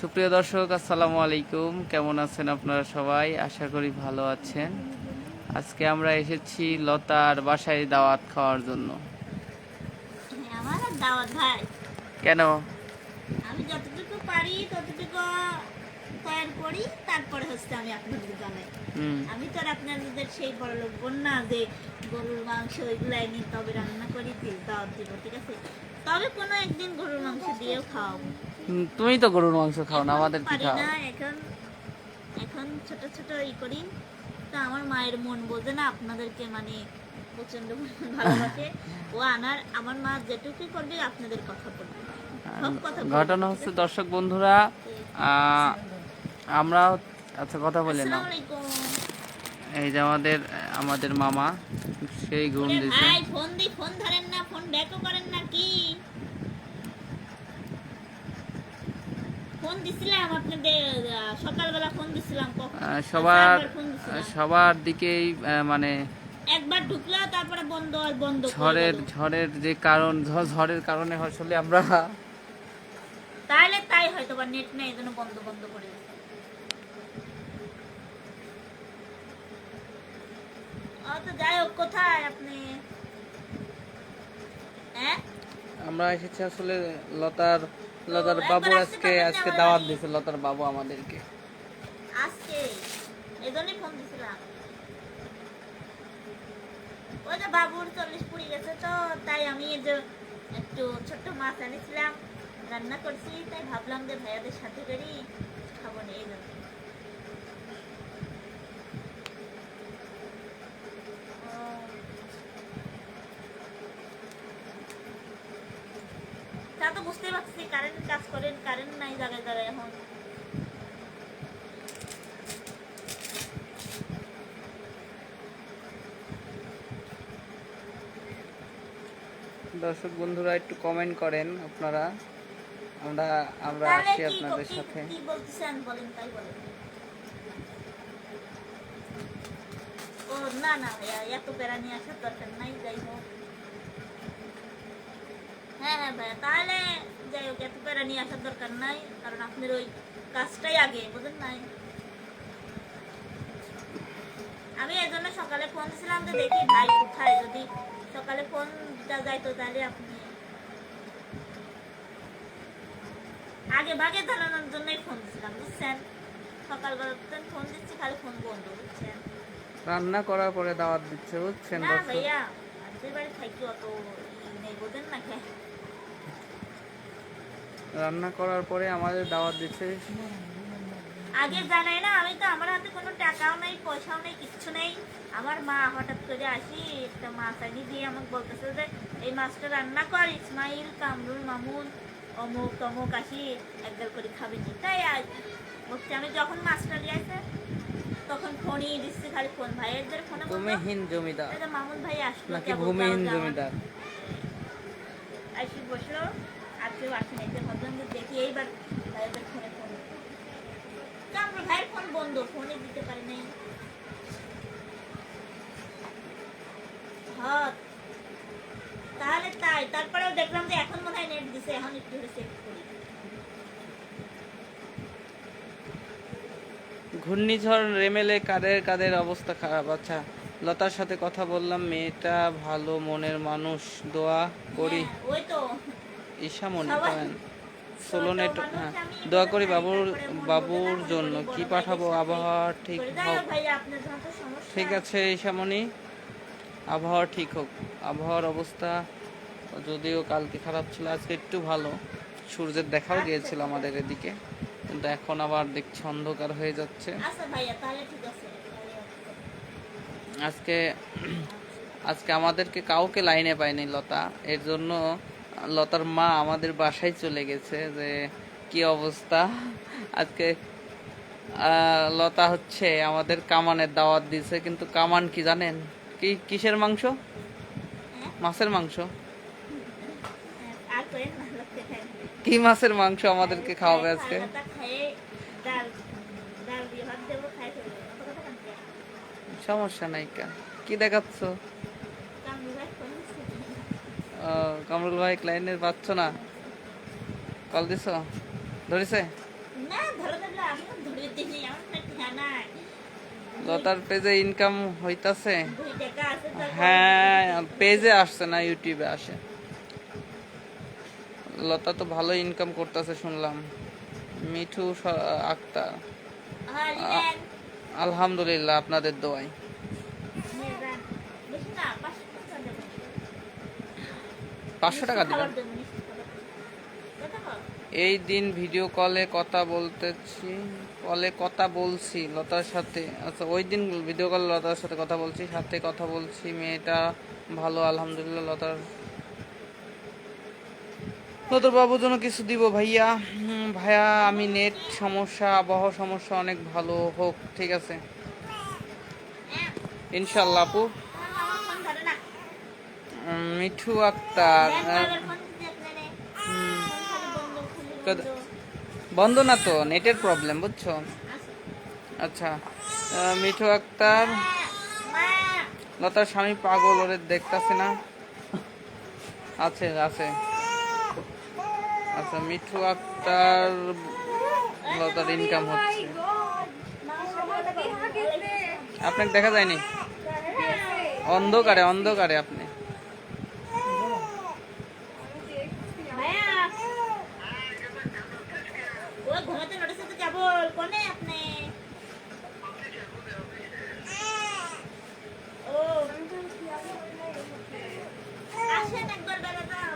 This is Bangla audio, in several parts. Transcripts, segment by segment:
সুপ্রিয় দর্শক আসসালামু আলাইকুম। কেমন আছেন আপনারা সবাই? আশা করি ভালো আছেন। আজকে আমরা এসেছি লতার বাসায় দাওয়াত খাওয়ার জন্য। ভাই। কেন? আমি যতটুকু পারি ততটুকু করি তারপরে হচ্ছে আমি আপনাদের জানাই। আমি তো আর আপনাদের সেই বড় লোক বোন না যে গরুর মাংস ওইগুলো এনে তবে রান্না করি দিল দাওয়াত দিব ঠিক আছে? তবে কোনো একদিন গরুর মাংস দিয়েও খাওয়াবো। তুমি তো গরুর মাংস খাও না আমাদের কি খাও এখন এখন ছোট ছোট ই করি। তো আমার মায়ের মন বোঝে না আপনাদেরকে মানে প্রচণ্ড ভালোবাসে। ও আনার আমার মা যেটুকুই করবে আপনাদের কথা বলবে। সব কথা ঘটনা হচ্ছে দর্শক বন্ধুরা আমরা আচ্ছা কথা বলে না। এই যে আমাদের আমাদের মামা সেই ঘুম দিছে। ভাই ফোন দি ফোন ধরেন না ফোন ব্যাকও করেন না কি? ফোন দিছিলাম আপনাদের সকালবেলা ফোন দিছিলাম সবার সবার দিকেই মানে একবার ঢুকলো তারপরে বন্ধ আর বন্ধ ঝড়ের ঝড়ের যে কারণ ঝড়ের কারণে আসলে আমরা তাহলে তাই হয়তো বা নেট নেই এই জন্য বন্ধ বন্ধ করে দিছে। যাই হোক কোথায় আপনি? হ্যাঁ? আমরা এসেছি আসলে লতার লতার বাবু আজকে আজকে দাওয়াত? দিয়েছে লতার বাবু আমাদেরকে। আজকে? এই জন্যই ফোন দিছিলাম। ওই যে বাবুর চল্লিশ পুড়ি গেছে তো তাই আমি এই যে একটু ছোট্ট মাছ এনেছিলাম রান্না করছি তাই ভাবলাম যে ভাইয়াদের সাথে করি খাব না এই জন্য ও। তা তো বুঝতেই পারছি কারেন্ট কাজ করেন কারেন্ট নাই জায়গায় জায়গায় এখন। দর্শক বন্ধুরা একটু কমেন্ট করেন আপনারা। আমরা আমরা আসি আপনাদের সাথে। কি বলতেছেন? বলেন তাই বলেন। ও না না ভাইয়া এত প্যারা নিয়ে আসার দরকার নাই যাই হোক। হ্যাঁ হ্যাঁ ভাইয়া তাহলে যাই হোক এত প্যারা নিয়ে আসার দরকার নাই কারণ আপনার ওই কাজটাই আগে বুঝেন নাই? আমি এই জন্য সকালে ফোন দিছিলাম যে দেখি ভাই কোথায় যদি সকালে ফোন দিতে যাইতো তাহলে আপনি আগে ভাগে জানানোর জন্যই ফোন দিছিলাম বুঝছেন? সকালবেলা ফোন দিচ্ছি খালি ফোন বন্ধ বুঝছেন? রান্না করার পরে দাওয়াত দিচ্ছে বুঝছেন না ভাইয়া আমাদের বাড়ি থাকি অত নেই বোঝেন না কে? রান্না করার পরে আমাদের দাওয়াত দিচ্ছে। আগে জানাই না আমি তো আমার হাতে কোনো টাকাও নেই পয়সাও নেই কিচ্ছু নেই। আমার মা হঠাৎ করে আসি একটা মাছ আনি দিয়ে আমাকে বলতেছে যে এই মাছটা রান্না কর ইসমাইল কামরুল মামুন অমুক তমুক আসি একবার করে খাবে নি। তাই আজ বলছি আমি যখন মাছটা নিয়ে আসে তখন ফোনই দিচ্ছি খালি ফোন ভাইয়ের ফোনে ভূমিহীন জমিদার। মামুন ভাই আসলো নাকি ভূমিহীন। জমিদার? আসি বসল আর কেউ আসে নাই দেখি এইবার ভাইয়ের ফোনে ফোন ভাইয়ের ফোন বন্ধ ফোনে দিতে পারি নাই। হ্যাঁ তাহলে তাই তারপরেও দেখলাম যে এখন মনে হয় নেট দিছে এখন একটু চেক করি। ঘূর্ণিঝড় রেমেলে কাদের কাদের অবস্থা খারাপ? আচ্ছা লতার সাথে কথা বললাম মেয়েটা ভালো মনের মানুষ দোয়া করি। হ্যাঁ, ওই তো। ঈশা মনে করেন ষোলো নেট হ্যাঁ। দোয়া করি বাবুর বাবুর জন্য। কি পাঠাবো? আবহাওয়া ঠিক হোক। ঠিক আছে ঈশামণি। আবহাওয়া ঠিক হোক। আবহাওয়ার অবস্থা যদিও কালকে খারাপ ছিল আজকে একটু ভালো। সূর্যের দেখাও গিয়েছিল আমাদের এদিকে। কিন্তু এখন আবার দেখছি অন্ধকার হয়ে যাচ্ছে। আচ্ছা আজকে আজকে আমাদেরকে কাউকে লাইনে পায়নি লতা। এর জন্য লতার মা আমাদের বাসায় চলে গেছে যে, কি অবস্থা? আজকে লতা হচ্ছে আমাদের কামানের দাওয়াত দিছে কিন্তু কামান কি জানেন? কি, কিসের মাংস? মাছের মাংস। কি মাছের মাংস আমাদেরকে খাওয়াবে আজকে? সমস্যা নাই কি দেখাচ্ছ কামড়ু ভাই ফোন দিচ্ছে। আহ, কমরুল ভাই ক্লায়েন্টের পাচ্ছ না। কল দিছ? ধরেছে? লতার পেজে ইনকাম হইতাছে। হ্যাঁ পেজে আসছে না ইউটিউবে আসে। লতা তো ভালো ইনকাম করতেছে শুনলাম। মিঠু আক্তার। হ্যাঁ আলহামদুলিল্লাহ আপনাদের দোয়াই নিয়ে যান বেশি না পাঁচশো টাকা দেবেন পাঁচশো টাকা দিবেন? এই দিন ভিডিও কলে কথা বলতেছি কলে কথা বলছি লতার সাথে। আচ্ছা ওই দিন ভিডিও কলে লতার সাথে কথা বলছি, সাথে কথা বলছি, মেয়েটা ভালো, আলহামদুলিল্লাহ, লতার। লতার বাবুর জন্য কিছু দিব ভাইয়া। ভাইয়া, আমি নেট সমস্যা, আবহাওয়া সমস্যা অনেক ভালো, হোক, ঠিক আছে। ইনশাল্লাহ আপু আমার ফোন ধরে না উম, মিঠু আক্তার বন্ধ না তো নেটের প্রবলেম বুঝছ? আচ্ছা মিঠু আক্তার। লতার স্বামী পাগল ওরে দেখতাছে না? আছে আছে। আচ্ছা মিঠু আক্তার লতার ইনকাম হচ্ছে। আপনাকে দেখা যায়নি? অন্ধকারে অন্ধকারে আপনি ভাইয়া ও ঘুমাতে নোটিস তো কেবল কোনে আপনি ও আসেন একবার বেড়াতাম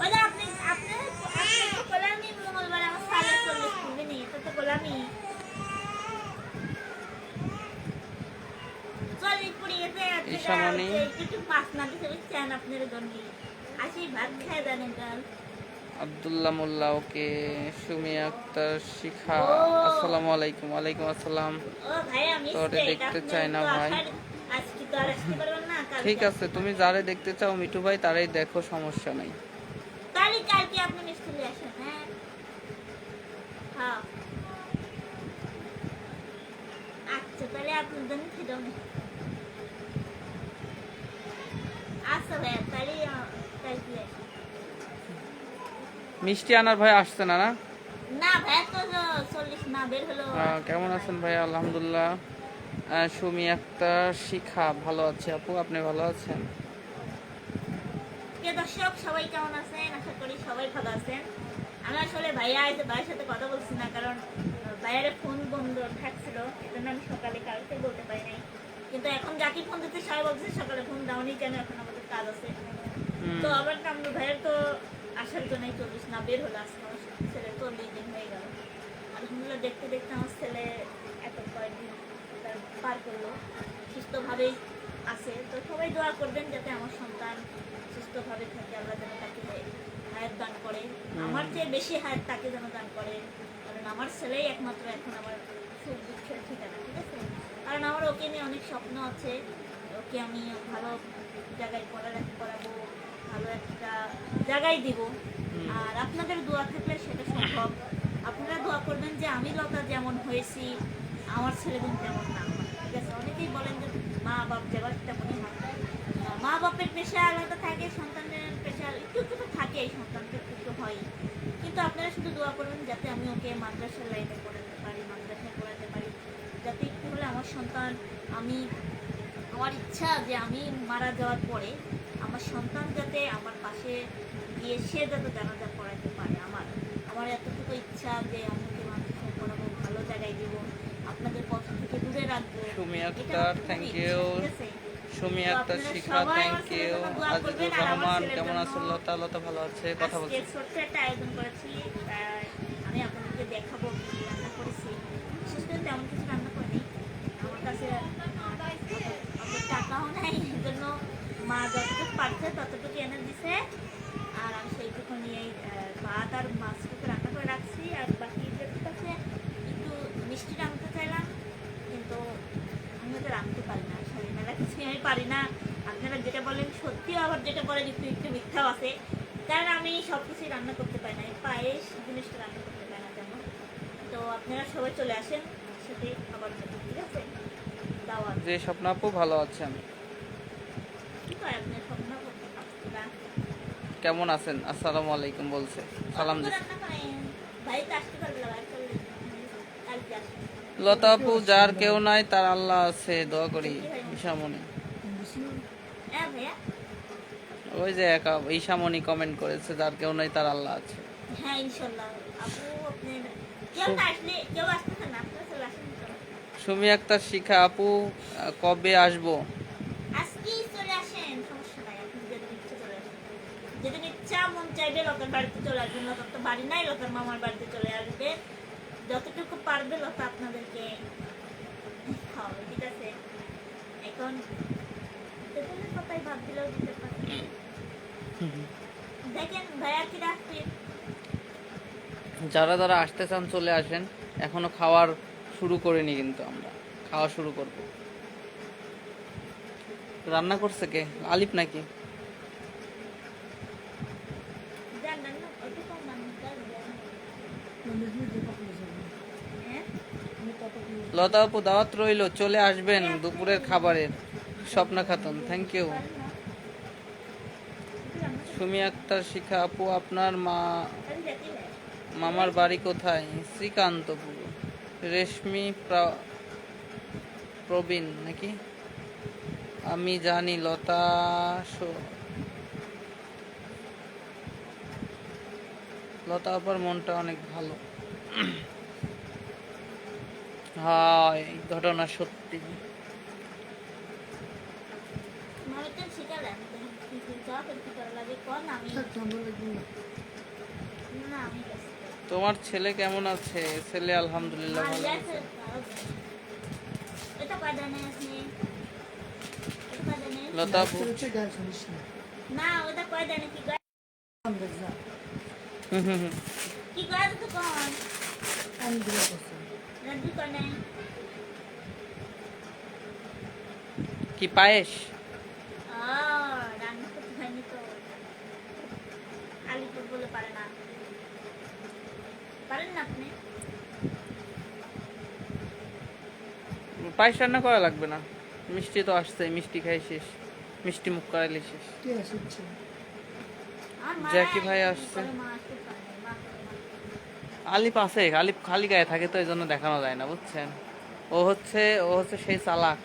ওই যে আপনি আপনি আপনি তো গোলামি মঙ্গলবার আমার সাড়ে চল্লিশ কিনবে নি তো তো গোলামি চল্লিশ পুড়ি গেছে ঈশামণি। একটু পাঁচ না দিতে চান আপনার জন্য আসি ভাত খায় জানেন কাল। আব্দুল্লাহ মোল্লা ওকে সুমি আক্তার শিখা আসসালামু আলাইকুম ওয়ালাইকুম আসসালাম। তোরে দেখতে চাই না ভাই। ঠিক আছে তুমি যারে দেখতে চাও মিঠু ভাই তারাই দেখো সমস্যা নাই। হ্যাঁ? হ্যাঁ। আচ্ছা তাহলে আপনার জন্য খেতে হবে আচ্ছা ভাইয়া তাহলে আহ, কালকে আসেন মিষ্টি আনার ভাই আসছে না না? কেমন আছেন ভাই? আলহামদুলিল্লাহ। সুমি আক্তার শিখা ভালো আছে আপু আপনি ভালো আছেন? দর্শক সবাই কেমন আছেন? আশা করি সবাই ভালো আছেন। আমি আসলে ভাইয়া আছে ভাইয়ের সাথে কথা বলছি না কারণ ভাইয়ার ফোন বন্ধ থাকছিল এজন্য আমি সকালে কালকে বলতে পারি নাই। কিন্তু এখন যাকে ফোন দিতে সবাই বলছে সকালে ফোন দাওনি কেন এখন আমাদের কাজ আছে। তো আবার ভাইয়ের তো আসার জন্যই চল্লিশ না বের হলো আজকে আমার ছেলে চল্লিশ দিন হয়ে গেল। আলহামদুলিল্লাহ দেখতে দেখতে আমার ছেলে এত কয়েকদিন তার পার করল। সুস্থভাবেই আছে। তো সবাই দোয়া করবেন যাতে আমার সন্তান সুস্থভাবে থাকে। আল্লাহ যেন তাকে হায়াত দান করে। আমার চেয়ে বেশি হায়াত তাকে যেন দান করে। কারণ আমার ছেলেই একমাত্র এখন আমার সুখ দুঃখের ঠিকানা ঠিক আছে? কারণ আমার ওকে নিয়ে অনেক স্বপ্ন আছে। ওকে আমি ভালো জায়গায় পড়ালেখা করাবো। ভালো একটা জায়গায় দিব। আর আপনাদের দোয়া থাকলে সেটা সম্ভব। আপনারা দোয়া করবেন যে আমি লতা যেমন হয়েছি, আমার ছেলে যেন তেমন না ঠিক আছে? অনেকেই বলেন যে মা বাপ যেবার তেমনই হয়। মা বাপের পেশা আলাদা থাকে, সন্তানের পেশা একটু একটু তো থাকেই সন্তানকে একটু একটু হয়। কিন্তু আপনারা শুধু দোয়া করবেন যাতে আমি ওকে মাদ্রাসার লাইনে পড়াতে পারি, মাদ্রাসায় পড়াতে পারি। যাতে একটু হলে আমার সন্তান, আমি, আমার ইচ্ছা যে আমি মারা যাওয়ার পরে আমার সন্তান যাতে আমার পাশে গিয়ে সে যাতে জানাজা পড়াতে পারে আমার। আমার এতটুকু ইচ্ছা যে আমি ওকে মাদ্রাসায় পড়াবো ভালো জায়গায় দিব আপনাদের পথ থেকে দূরে রাখব। সুমি আক্তার থ্যাংক ইউ আছে? সুমি আক্তার শিখা থ্যাংক ইউ আজিজুর রহমান কেমন আছেন? লতা লতা ভালো আছে? কথা বলছি ছোট্ট একটা আয়োজন করেছি। আমি আপনাদেরকে দেখাবো কি রান্না করেছি। বিশেষ করে তেমন কিছু রান্না করিনি। আমার কাছে টাকাও নাই এই জন্য মা যতটুকু পারছে, ততটুকু এনে দিছে আর আমি সেইটুকু নিয়েই ভাত আর মাছটুকু রান্না করে রাখছি। আর বাকি যেটুকু আছে, একটু মিষ্টি রাঁধতে চাইলাম, কিন্তু আমি ওটা রাঁধতে পারি না। আসলে মেলা আমি পারি না। আপনারা যেটা বলেন, সত্যিও আবার যেটা বলেন, একটু একটু মিথ্যাও আছে। কারণ আমি সব কিছুই রান্না করতে পারি না। পায়েস জিনিসটা রান্না করতে পারি না তেমন তো আপনারা সবাই চলে আসেন সাথে খাবার ঠিক আছে? যে স্বপ্ন আপু, ভালো আছে আমি কি করে আপনার স্বপ্ন আপনারা কেমন আছেন? আসসালামু আলাইকুম বলছে। সালাম লতা আপু যার কেউ নাই তার আল্লাহ আছে দোয়া করি ঈশামণি। ওই যে একা ঈশামণি কমেন্ট করেছে যার কেউ নাই তার আল্লাহ আছে। হ্যাঁ সুমি আক্তার শিখা আপু কবে আসব আজকেই চলে আসেন সমস্যা নাই আপনি যেদিন ইচ্ছে চলে আসেন যেদিন ইচ্ছা মন চাইবে লোকের বাড়িতে চলে আসবেন লোকের তো বাড়ি নাই লোকের মামার বাড়িতে চলে আসবে। যতটুকু পারবে লোক আপনাদেরকে ঠিক আছে? এখন তেঁতুলের কথাই ভাব দেখেন ভাইয়া কি রাখবে যারা যারা আসতে চান চলে আসেন, এখনও খাওয়ার শুরু করিনি কিন্তু আমরা, খাওয়া শুরু করব। রান্না করছে কে? আলিফ নাকি জানেন না অত কম মানুষ হ্যাঁ লতা আপু দাওয়াত রইল, চলে আসবেন দুপুরের খাবারের স্বপ্ন খাতুন থ্যাংক ইউ সুমি আক্তার, শিখা আপু, আপনার মা, মামার বাড়ি কোথায়? শ্রীকান্তপুর। রেশমি প্রবীণ নাকি? আমি জানি, লতা লতা আপার মনটা অনেক ভালো হয় ঘটনা সত্যি মামিটা শিখালেন কি কি জব কি করা লাগে কোন আমি না আমি গেছি তোমার ছেলে কেমন আছে? ছেলে আলহামদুলিল্লাহ ভালো আছে। লতা না। ওটা কয় জানে? কি কয়? হুম হুম হুম। কি কয় তো কোন? রাজু কি পায়েস? পায়েস রান্না করা লাগবে না। মিষ্টি তো আসছে মিষ্টি খাই শেষ। মিষ্টি মুখ করাইলে শেষ। জ্যাকি ভাই আসছে। মা আসতে পারে না, মা করে না। আলিপ আছে আলিপ খালি গায়ে থাকে তো এই জন্য দেখানো যায় না, বুঝছেন? ও হচ্ছে ও হচ্ছে সেই চালাক।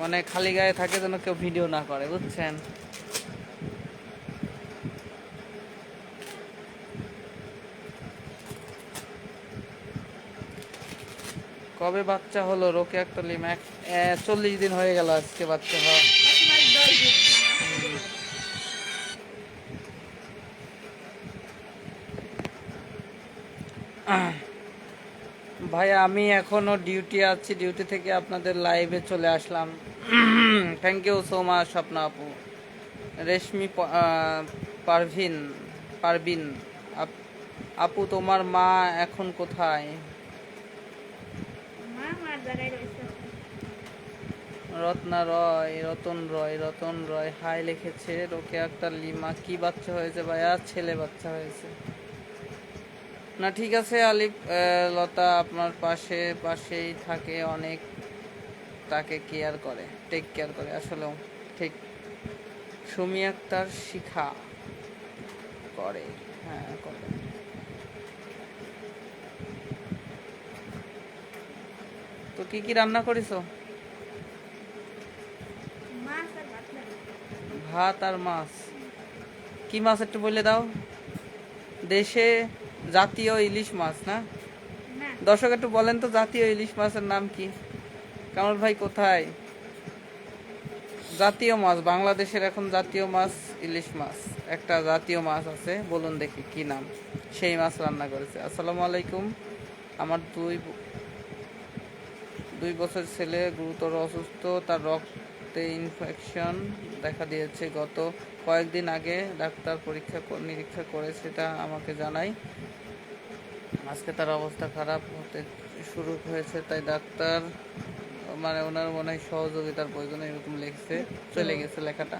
মানে খালি গায়ে থাকে যেন কেউ ভিডিও না করে, বুঝছেন? কবে বাচ্চা হলো? রোকে একটা লিম, এক চল্লিশ দিন হয়ে গেল আজকে বাচ্চা হওয়া। ভাই আমি এখনও ডিউটি আছি। ডিউটি থেকে আপনাদের লাইভে চলে আসলাম। Thank you so much Swapna আপু। রেশমি পারভিন পারবিন আপ- তোমার মা এখন কোথায়? রত্না রয় রতন রয় রতন রয় হাই লিখেছে রোকে একটা লিমা। কি বাচ্চা হয়েছে ভাইয়া? ছেলে বাচ্চা হয়েছে। না ঠিক আছে আলিফ লতা আপনার পাশে পাশেই থাকে অনেক তাকে কেয়ার করে টেক কেয়ার করে। আসলেও ঠিক সুমি আক্তার শিখা করে হ্যাঁ করে। তো কি কি রান্না করেছ? ভাত আর মাছ। কি মাছ একটু বলে দাও? দেশে জাতীয় ইলিশ মাছ না? দর্শক একটু বলেন তো জাতীয় ইলিশ মাছের নাম কি? কামল ভাই কোথায়? জাতীয় মাছ বাংলাদেশের এখন জাতীয় মাছ ইলিশ মাছ। একটা জাতীয় মাছ আছে বলুন দেখি কি নাম। সেই মাছ রান্না করেছে। আসসালামু আলাইকুম। আমার দুই দুই বছর ছেলে গুরুতর অসুস্থ তার রক্তে ইনফেকশন দেখা দিয়েছে গত কয়েকদিন আগে ডাক্তার পরীক্ষা নিরীক্ষা করে সেটা আমাকে জানায়। আজকে তার অবস্থা খারাপ, হতে শুরু হয়েছে, তাই ডাক্তার মানে ওনার মনে হয় সহযোগিতার প্রয়োজন, এরকম লিখছে। চলে গেছে লেখাটা।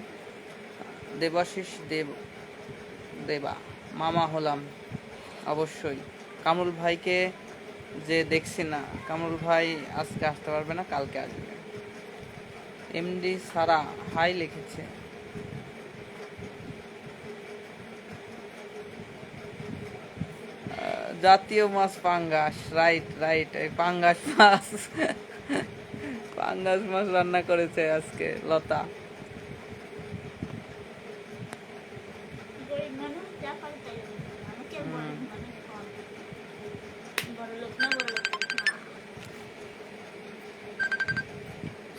দেবাশিস দেব, দেবা, মামা হলাম, অবশ্যই। কামরুল ভাইকে যে দেখছি না, কামরুল ভাই আজকে আসতে পারবে না, কালকে আসবে। এমডি সারা হাই লিখেছে। জাতীয় মাছ পাঙ্গাস রাইট রাইট এই পাঙ্গাস মাছ। পাঙ্গাস মাছ রান্না করেছে আজকে লতা।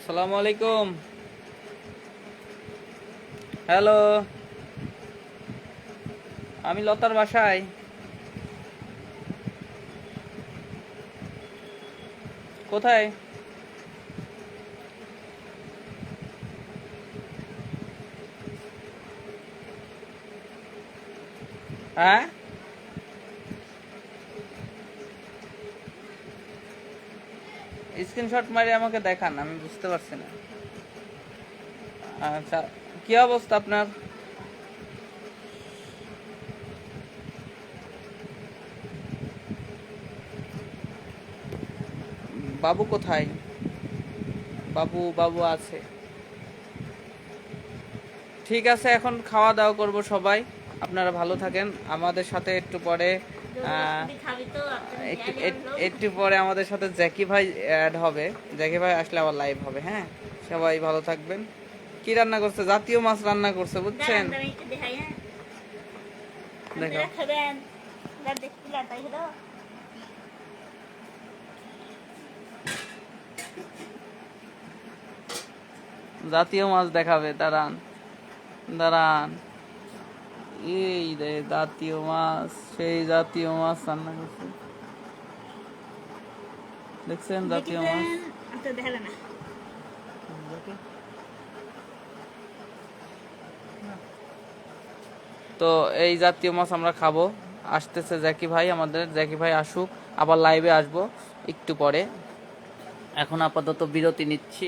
সালামু আলাইকুম। হ্যালো আমি লতার বাসায়। কোথায়? হ্যাঁ? স্ক্রিনশট মারি আমাকে দেখান আমি বুঝতে পারছি না। আচ্ছা কি অবস্থা আপনার? বাবু কোথায়? বাবু বাবু আছে। ঠিক আছে এখন খাওয়া দাওয়া করব সবাই। আপনারা ভালো থাকেন। আমাদের সাথে একটু পরে একটু পরে আমাদের সাথে জ্যাকি ভাই অ্যাড হবে। জ্যাকি ভাই আসলে আবার লাইভ হবে হ্যাঁ? সবাই ভালো থাকবেন। কি রান্না করছে? জাতীয় মাছ রান্না করছে বুঝছেন? দেখাই, হ্যাঁ? দেখো আপনারা খাবেন। দাঁড়ান, দেখতে লাটাই হলো। জাতীয় মাছ দেখাবে দাঁড়ান দাঁড়ান। এই রে জাতীয় মাছ সেই জাতীয় মাছ রান্না করছে। দেখছেন জাতীয় মাছ। তো এই জাতীয় মাছ আমরা খাব। আসতেছে জ্যাকি ভাই আমাদের জ্যাকি ভাই আসুক আবার লাইভে আসব একটু পরে। এখন আপাতত বিরতি নিচ্ছি।